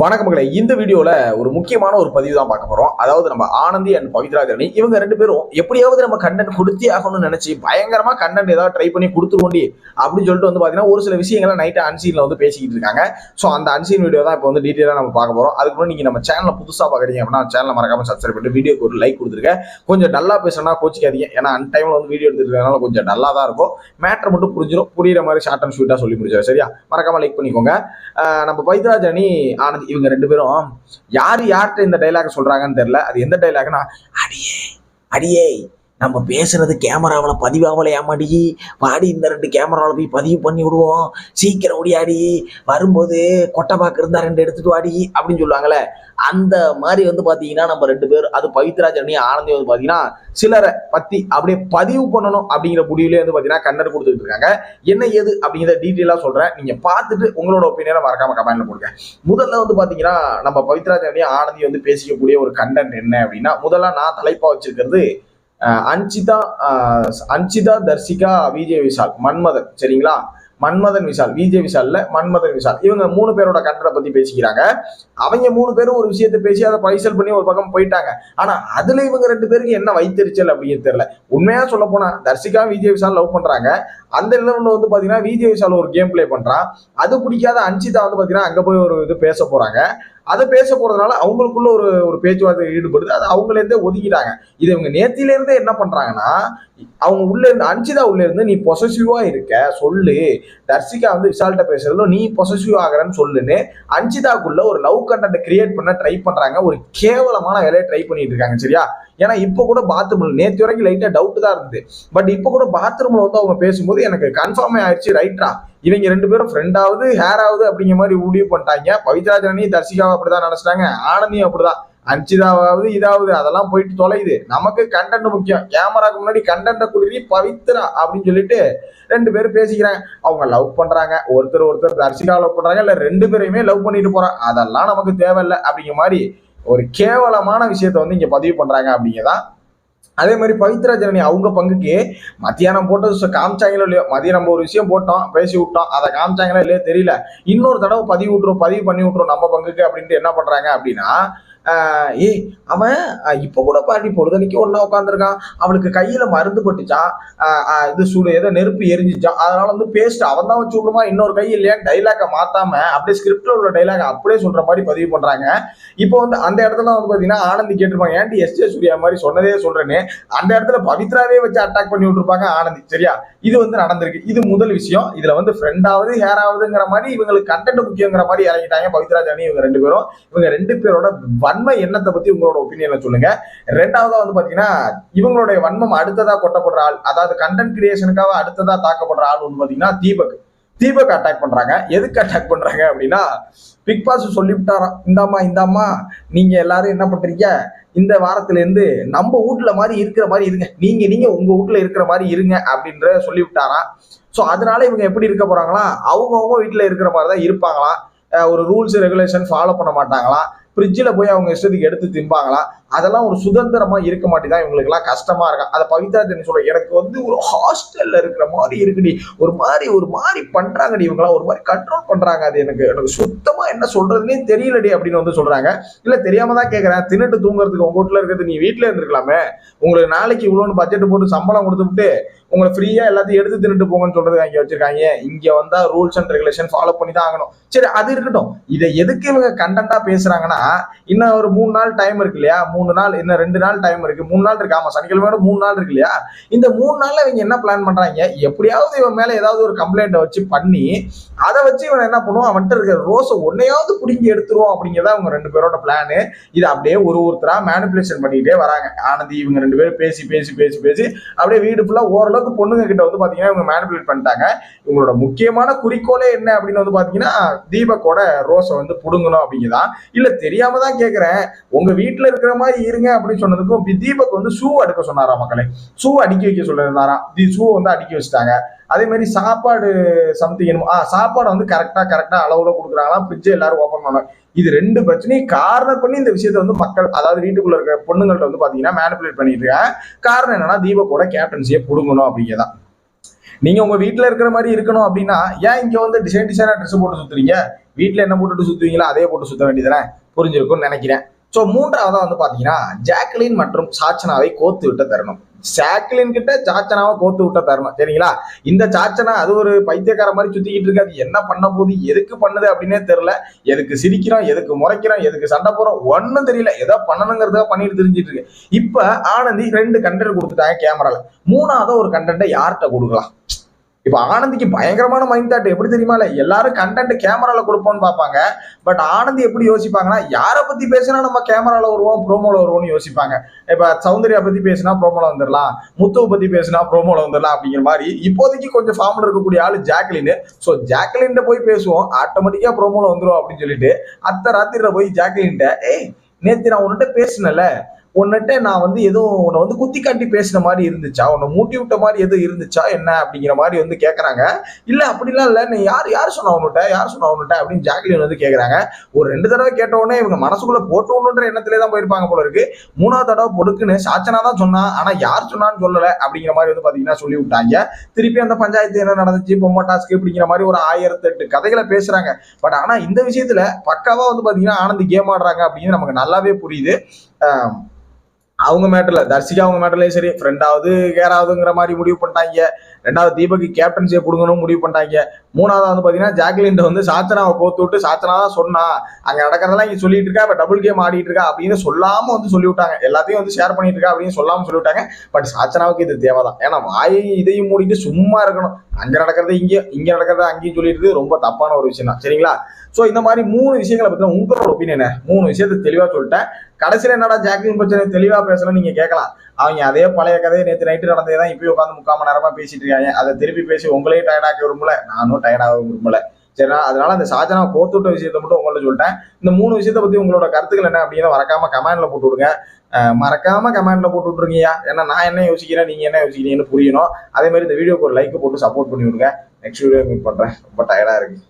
வணக்கம் மகளே. இந்த வீடியோல ஒரு முக்கியமான ஒரு பதிவு தான் பார்க்க போறோம். அதாவது நம்ம ஆனந்தி அண்ட் பவித்ரா கரணி இவங்க ரெண்டு பேரும் எப்படியாவது நம்ம கண்டென்ட் கொடுத்தே ஆகணும்னு நினைச்சு பயங்கரமா கண்டென்ட் ஏதாவது ட்ரை பண்ணி கொடுத்துருவோண்டி அப்படின்னு சொல்லிட்டு வந்து பாத்தீங்கன்னா ஒரு சில விஷயங்களை நைட்டு அன்சீன்ல வந்து பேசிக்கிட்டு இருக்காங்க. ஸோ அந்த அன்சீன் வீடியோ தான் இப்போ வந்து டீட்டெயிலாக நம்ம பார்க்க போறோம். அதுக்கு முன்னாடி நீங்க நம்ம சேனலை புதுசா பார்க்குறீங்க அப்படின்னா சேனலை மறக்காம சப்ஸ்கிரைப் பண்ணிட்டு வீடியோக்கு ஒரு லைக் கொடுத்துருக்கேன் கொஞ்சம் டல்லா பேசுனா கோச்சிக்காதீங்க. ஏன்னா அன் டைம்ல வந்து வீடியோ எடுத்துருக்கனால கொஞ்சம் டல்லா தான் இருக்கும். மேட்ரு மட்டும் புரிஞ்சிடும் புரியுற மாதிரி ஷார்ட் அண்ட் ஸ்வீட்டா சொல்லி முடிச்சிடும் சரியா? மறக்காம லைக் பண்ணிக்கோங்க. நம்ம பவித்ராஜ் அணி ஆனந்த் இவங்க ரெண்டு பேரும் யார் யார்கிட்ட இந்த டைலாக் சொல்றாங்கன்னு தெரியல. அது எந்த டைலாக்னா அடியே அடியே. நம்ம பேசுறது கேமராவில் பதிவாகல ஏமாடி. வாடி இந்த ரெண்டு கேமராவில் போய் பதிவு பண்ணி விடுவோம். சீக்கிரம் ஓடியாடி. வரும்போது கொட்டைப்பாக்கு இருந்தால் ரெண்டு எடுத்துட்டு வாடி அப்படின்னு சொல்லுவாங்கல்ல. அந்த மாதிரி வந்து பார்த்தீங்கன்னா நம்ம ரெண்டு பேர் அது பவித்ராஜ் அணி ஆனந்தி வந்து பார்த்தீங்கன்னா சிலரை பற்றி அப்படியே பதிவு பண்ணணும் அப்படிங்கிற முடிவுலேயே வந்து பார்த்தீங்கன்னா கண்ணர் கொடுத்துட்டு இருக்காங்க. என்ன ஏது அப்படிங்கிறத டீட்டெயிலாக சொல்கிறேன் நீங்கள் பார்த்துட்டு உங்களோட ஒப்பீனியனை மறக்காம கமெண்ட்ல போடுங்க. முதல்ல வந்து பார்த்தீங்கன்னா நம்ம பவித்ரா தேவனி ஆனந்தி வந்து பேசிக்கக்கூடிய ஒரு கண்டென்ட் என்ன அப்படின்னா முதல்ல நான் தலைப்பாக வச்சிருக்கிறது அன்சிதா அஞ்சிதா அன்சிதா தர்சிகா விஜய் விஷால் மன்மதன் சரிங்களா? மன்மதன் விஷால் விஜய் விஷால்ல மன்மதன் விஷால். இவங்க மூணு பேரோட கண்டனை பத்தி பேசிக்கிறாங்க. அவங்க மூணு பேரும் ஒரு விஷயத்தை பேசி அதை பைசல் பண்ணி ஒரு பக்கம் போயிட்டாங்க. ஆனா அதுல இவங்க ரெண்டு பேருக்கு என்ன வைத்தறிச்சல் அப்படின்னு தெரியல. உண்மையா சொல்ல போனா தர்சிகா விஜய் விஷால் லவ் பண்றாங்க. அந்த லெவலில் வந்து பாத்தீங்கன்னா விஜய் விஷால் ஒரு கேம் ப்ளே பண்றான். அது பிடிக்காத அன்சிதா வந்து பாத்தீங்கன்னா அங்க போய் ஒரு இது பேச போறாங்க. அதை பேச போறதுனால அவங்களுக்குள்ள ஒரு ஒரு பேச்சுவார்த்தை ஈடுபடுது. அது அவங்களேருந்தே ஒதுக்கிட்டாங்க. இது இவங்க நேத்திலேருந்தே என்ன பண்றாங்கன்னா அவங்க உள்ள இருந்து அஞ்சுதா உள்ள இருந்து நீ பொசசிவா இருக்க சொல்லு. தர்சிகா வந்து விசால்ட்ட பேசுறதுல நீ பொசசிவ் ஆகிறன்னு சொல்லுன்னு அஞ்சிதாக்குள்ள ஒரு லவ் கண்டென்ட் கிரியேட் பண்ண ட்ரை பண்றாங்க. ஒரு கேவலமான வேலையை ட்ரை பண்ணிட்டு இருக்காங்க சரியா? ஏன்னா இப்போ கூட பாத்ரூம்ல நேற்று வரைக்கும் லைட்டா டவுட் தான் இருந்தது. பட் இப்போ கூட பாத்ரூம்ல வந்து அவங்க பேசும்போது எனக்கு கன்ஃபார்மே ஆயிடுச்சு ரைட்டா இவங்க ரெண்டு பேரும் ஃப்ரெண்ட் ஆகுது ஹேர் ஆகுது அப்படிங்கிற மாதிரி முடிவு பண்ணிட்டாங்க. பவித்ராஜனையும் தர்சிகாவை அப்படிதான் நினைச்சிட்டாங்க ஆனந்தியும் அப்படிதான். அஞ்சிதாவாவது இதாவது அதெல்லாம் போயிட்டு தொலையுது. நமக்கு கண்டென்ட் முக்கியம். கேமராக்கு முன்னாடி கண்டென்ட்டை குடுறி பவித்ரா அப்படின்னு சொல்லிட்டு ரெண்டு பேரும் பேசிக்கிறாங்க. அவங்க லவ் பண்றாங்க. ஒருத்தர் ஒருத்தர் தர்சிகா லவ் பண்றாங்க. இல்ல ரெண்டு பேரையுமே லவ் பண்ணிட்டு போறாங்க. அதெல்லாம் நமக்கு தேவையில்லை அப்படிங்கிற மாதிரி ஒரு கேவலமான விஷயத்த வந்து இங்க பதிவு பண்றாங்க அப்படிங்கதான் அதே மாதிரி பவித்ரா ஜனனி அவங்க பங்குக்கு மத்தியானம் போட்டு காமிச்சாங்களோ இல்லையோ? மதியம் நம்ம ஒரு விஷயம் போட்டோம் பேசி விட்டோம். அதை காமிச்சாங்களோ இல்லையோ தெரியல. இன்னொரு தடவை பதிவு விட்டுரும் பதிவு பண்ணி விட்டுரும் நம்ம பங்குக்கு அப்படின்ட்டு என்ன பண்றாங்க அப்படின்னா ஏய் அவன் இப்போ கூட பாடி பொழுதனைக்கு ஒன்றா உட்காந்துருக்கான் அவளுக்கு கையில் மருந்து பட்டுச்சான். இது சுடு ஏதோ நெருப்பு எரிஞ்சிச்சான். அதனால வந்து பேஸ்ட் அவன் தான் வச்சு விடுமா இன்னொரு கை இல்லையா டைலாக மாற்றாம அப்படியே ஸ்கிரிப்டில் உள்ள டைலாக் அப்படியே சொல்கிற மாதிரி பதிவு பண்ணுறாங்க இப்போ வந்து அந்த இடத்துல வந்து பார்த்தீங்கன்னா ஆனந்தி கேட்டிருப்பாங்க ஏன்டி எஸ் ஜே சூர்யா மாதிரி சொன்னதே சொல்கிறேன்னு அந்த இடத்துல பவித்ராவே வச்சு அட்டாக் பண்ணி விட்டுருப்பாங்க ஆனந்தி சரியா? இது வந்து நடந்திருக்கு. இது முதல் விஷயம். இதில் வந்து ஃப்ரெண்டாவது ஹேர் ஆகுதுங்கிற மாதிரி இவங்களுக்கு கண்டென்ட் முக்கியங்கிற மாதிரி இறங்கிட்டாங்க பவித்ரா ஜானி இவங்க ரெண்டு பேரும். இவங்க ரெண்டு பேரோட வன்மை எண்ணத்தை பத்தி உங்களோட ஒப்பீனியனை சொல்லுங்க. ரெண்டாவதா வந்து பாத்தீங்கன்னா இவங்களுடைய வன்மம் அடுத்ததா கொட்டப்படுற ஆள் அதாவது கண்டென்ட் கிரியேஷனுக்காக அடுத்ததா தாக்கப்படுற ஆள் வந்து பாத்தீங்கன்னா தீபக். தீபக் அட்டாக் பண்றாங்க. எதுக்கு அட்டாக் பண்றாங்க அப்படின்னா பிக் பாஸ் சொல்லிவிட்டாராம் இந்தாம்மா இந்தாம்மா நீங்க எல்லாரும் என்ன பண்றீங்க? இந்த வாரத்துல இருந்து நம்ம வீட்ல மாதிரி இருக்கிற மாதிரி இருங்க. நீங்க நீங்க உங்க வீட்ல இருக்கிற மாதிரி இருங்க அப்படின்ற சொல்லிவிட்டாராம். ஸோ அதனால இவங்க எப்படி இருக்க போறாங்களா அவங்கவுங்க வீட்டில் இருக்கிற மாதிரி தான் இருப்பாங்களாம் ஒரு ரூல்ஸ் ரெகுலேஷன் ஃபாலோ பண்ண மாட்டாங்களாம். ஃப்ரிட்ஜில் போய் அவங்க இஷ்டத்துக்கு எடுத்து திம்பாங்களா? அதெல்லாம் ஒரு சுதந்திரமா இருக்க மாட்டேதான் இவங்களுக்குலாம் கஷ்டமா இருக்கும் அதை பவித்ரா தெரிஞ்சு சொல்ல எனக்கு வந்து ஒரு ஹாஸ்டல்ல இருக்கிற மாதிரி இருக்குடி. ஒரு மாதிரி ஒரு மாதிரி பண்றாங்கடி இவங்களாம் ஒரு மாதிரி கண்ட்ரோல் பண்றாங்க அது எனக்கு. எனக்கு சுத்தமா என்ன சொல்றதுன்னே தெரியலடி அப்படின்னு வந்து சொல்றாங்க. இல்ல தெரியாம தான் கேட்கறேன் தின்னுட்டு தூங்குறதுக்கு உங்க வீட்டுல இருக்கிறது நீ வீட்டுல இருந்திருக்கலாமே. உங்களுக்கு நாளைக்கு இவ்வளோன்னு பட்ஜெட் போட்டு சம்பளம் கொடுத்துட்டு உங்களை ஃப்ரீயா எல்லாத்தையும் எடுத்து தின்னுட்டு போங்கன்னு சொல்றது அங்கே வச்சிருக்காங்க. இங்க வந்தா ரூல்ஸ் அண்ட் ரெகுலேஷன் ஃபாலோ பண்ணி தான் ஆகணும். சரி அது இருக்கட்டும். இதை எதுக்கு இவங்க கண்டென்ட்டா பேசுறாங்கன்னா இன்னும் ஒரு மூணு நாள் டைம் இருக்கு இல்லையா? மூணு மூணு நாள் இன்னும் ரெண்டு நாள் டைம் இருக்கு. மூணு நாள் இருக்கு. ஆமா சனிக்கிழமையோட மூணு நாள் இருக்கு இல்லையா? இந்த மூணு நாள்ல இவங்க என்ன பிளான் பண்றாங்க? எப்படியாவது இவன் மேல ஏதாவது ஒரு கம்ப்ளைண்ட்டை வச்சு பண்ணி அதை வச்சு இவன் என்ன பண்ணுவான்? அவன்கிட்ட இருக்கிற ரோஸை ஒன்னையாவது பிடுங்கி எடுத்துருவோம் அப்படிங்கிறத அவங்க ரெண்டு பேரோட பிளானு இது அப்படியே ஒரு ஒருத்தரா மேனிபுலேஷன் பண்ணிக்கிட்டே வராங்க. ஆனந்தி இவங்க ரெண்டு பேரும் பேசி பேசி பேசி பேசி அப்படியே வீடு ஃபுல்லா ஓரளவுக்கு பொண்ணுங்க கிட்ட வந்து பாத்தீங்கன்னா இவங்க மேனிபுலேட் பண்ணிட்டாங்க. இவங்களோட முக்கியமான குறிக்கோளே என்ன அப்படின்னு வந்து பாத்தீங்கன்னா தீபக்கோட ரோஸை வந்து புடுங்கணும் அப்படிங்கதான் இல்ல தெரியாம தான் கேக்குறேன். உங்க வீட்டுல இருக்கிற மாதிரி இருங்க அப்படின்னு சொன்னதுக்கும் தீபக் வந்து ஷூ அடுக்க சொன்னாரா மக்களே? ஷூ அடுக்கி வைக்க சொல்லியிருந்தாராம் தி ஷூ வந்து அடுக்கி வச்சுட்டாங்க. அதே மாதிரி சாப்பாடு சம்திங் ஆ சாப்பாடு வந்து கரெக்டாக கரெக்டாக அளவில் கொடுக்குறாங்களா? ஃப்ரிட்ஜ் எல்லாரும் ஓப்பன் பண்ணுவாங்க இது ரெண்டு பிரச்சனையும் காரணம் பண்ணி இந்த விஷயத்த வந்து மக்கள் அதாவது வீட்டுக்குள்ள இருக்க பொண்ணுங்கள்ட்ட வந்து பார்த்தீங்கன்னா மேனிபுலேட் பண்ணிட்டு இருக்காங்க. காரணம் என்னன்னா தீபக்கோட கேப்டன்சியை புடுங்கணும் அப்படிங்கதான். நீங்க உங்க வீட்டுல இருக்கிற மாதிரி இருக்கணும் அப்படின்னா ஏன் இங்க வந்து டிசைன் டிசைனா ட்ரெஸ் போட்டு சுத்துறீங்க? வீட்டில் என்ன போட்டுட்டு சுத்துவீங்களோ அதே போட்டு சுத்த வேண்டியதானே புரிஞ்சிருக்கும்னு நினைக்கிறேன். ஸோ மூன்றாவதாக வந்து பார்த்தீங்கன்னா ஜாக்லின் மற்றும் சாச்சனாவை கோத்து விட்ட தருணம். ஜாக்லின் கிட்ட சாச்சனாவை கோத்து விட்ட தருணம். சரிங்களா? இந்த சாச்சனா அது ஒரு பைத்தியக்கார மாதிரி சுத்திக்கிட்டு இருக்காது என்ன பண்ண போகுது? எதுக்கு பண்ணுது அப்படின்னே தெரியல. எதுக்கு சிரிக்கிறோம் எதுக்கு முறைக்கிறோம் எதுக்கு சண்டை போறோம் ஒன்றும் தெரியல. ஏதோ பண்ணணுங்கிறத பண்ணிட்டு தெரிஞ்சிட்டு இருக்கு. இப்ப ஆனந்தி ரெண்டு கண்டென்ட் கொடுத்துட்டாங்க கேமரால மூணாவது ஒரு கண்டென்ட்டை யார்கிட்ட கொடுக்கலாம்? இப்ப ஆனந்திக்கு பயங்கரமான மைண்ட் தாட் எப்படி தெரியுமால எல்லாரும் கண்டென்ட் கேமரால கொடுப்போம்னு பார்ப்பாங்க. பட் ஆனந்தி எப்படி யோசிப்பாங்கன்னா யாரை பத்தி பேசினா நம்ம கேமரால வருவோம் ப்ரோமோல வருவோம்னு யோசிப்பாங்க. இப்ப சௌந்தர்யா பத்தி பேசினா ப்ரோமோல வந்துடலாம் முத்துவை பத்தி பேசினா ப்ரோமோல வந்துடலாம் அப்படிங்கிற மாதிரி இப்போதைக்கு கொஞ்சம் ஃபார்ம்ல இருக்கக்கூடிய ஆளு ஜாக்லின் ஸோ ஜாக்லின்ட்ட போய் பேசுவோம். ஆட்டோமேட்டிக்கா ப்ரோமோல வந்துடும் அப்படின்னு சொல்லிட்டு அத்த ராத்திரில போய் ஜாக்லின்ட்ட ஏய் நேத்து நான் உன்கிட்ட பேசினல உன்னிட்ட நான் வந்து எதுவும் உன்னை வந்து குத்தி காட்டி பேசின மாதிரி இருந்துச்சா? உன்னை மூட்டி விட்ட மாதிரி எதுவும் இருந்துச்சா? என்ன அப்படிங்கிற மாதிரி வந்து கேட்குறாங்க இல்லை அப்படிலாம் இல்லை. நீ யார் யார் சொன்னா உன்கிட்ட? யார் சொன்னா உன்கிட்ட? அப்படின்னு ஜாக்லின் வந்து கேட்குறாங்க ஒரு ரெண்டு தடவை கேட்டவுடனே இவங்க மனசுக்குள்ளே போட்டோன்ற எண்ணத்திலே தான் போயிருப்பாங்க போல இருக்கு. மூணாவது தடவை பொடுக்குன்னு சாச்சனா தான் சொன்னா ஆனால் யார் சொன்னான்னு சொல்லலை அப்படிங்கிற மாதிரி வந்து பார்த்தீங்கன்னா சொல்லி விட்டாங்க. திருப்பி அந்த பஞ்சாயத்து என்ன நடந்துச்சு பொம்மை டாஸ்க் அப்படிங்கிற மாதிரி ஒரு ஆயிரத்தெட்டு கதைகளை பேசுகிறாங்க பட் ஆனால் இந்த விஷயத்தில் பக்காவாக வந்து பார்த்தீங்கன்னா ஆனந்த் கேம் ஆடுறாங்க அப்படின்னு நமக்கு நல்லாவே புரியுது. அவங்க மேட்டர்ல தர்சிகா அவங்க மேட்டர்லயும் சரி ஃப்ரெண்டாவது கேராவதுங்கிற மாதிரி முடிவு பண்ணிட்டாங்க. ரெண்டாவது தீபக்கு கேப்டன்சியை கொடுங்கணும் முடிவு பண்ணிட்டாங்க. மூணாவது வந்து பாத்தீங்கன்னா ஜாக்லின் வந்து சாச்சனாவை கோத்து விட்டு சாத்தனா தான் சொன்னா. அங்க நடக்கிறதெல்லாம் இங்க சொல்லிட்டு இருக்கா இப்ப டபுள் கேம் ஆடிட்டு இருக்கா அப்படின்னு சொல்லாம வந்து சொல்லிவிட்டாங்க எல்லாத்தையும் வந்து ஷேர் பண்ணிட்டு இருக்கா அப்படின்னு சொல்லாம சொல்லிவிட்டாங்க பட் சாச்சனாவுக்கு இது தேவைதான் ஏன்னா வாயை இதையும் மூடிட்டு சும்மா இருக்கணும். அங்க நடக்கிறது இங்க இங்க நடக்கிறத அங்கேயும் சொல்லிட்டு ரொம்ப தப்பான ஒரு விஷயம் தான் சரிங்களா? ஸோ இந்த மாதிரி மூணு விஷயங்களை பற்றி உங்களோட ஒப்பீனியன் மூணு விஷயத்தை தெளிவாக சொல்லிட்டேன். கடைசியில் என்னடா ஜாக்லின் பிரச்சனை தெளிவாக பேசலாம் நீங்கள் கேட்கலாம். அவங்க அதே பழைய கதையை நேற்று நைட்டு நடந்தே தான் இப்போயும் உட்காந்து முக்கால் மணி நேரமாக பேசிட்டு இருக்காங்க. அதை திருப்பி பேசி உங்களையும் டயர்டாக விரும்பல. நானும் டயர்டாக விரும்பல. சரிண்ணா? அதனால அந்த சாஜனா கோத்துட்ட விஷயத்த மட்டும் உங்கள்ட்ட சொல்லிட்டேன். இந்த மூணு விஷயத்த பத்தி உங்களோட கருத்துக்கள் என்ன அப்படின்னு மறக்காம கமெண்ட்ல போட்டு விடுங்க. மறக்காம கமெண்ட்ல போட்டு விட்ருங்கய்யா ஏன்னா நான் என்ன யோசிக்கிறேன் நீங்க என்ன யோசிக்கிறீங்கன்னு புரியணும். அதே மாதிரி இந்த வீடியோக்கு ஒரு லைக் போட்டு சப்போர்ட் பண்ணி விடுங்க. நெக்ஸ்ட் வீடியோ மீட் பண்றேன். ரொம்ப டயர்டா இருக்கு.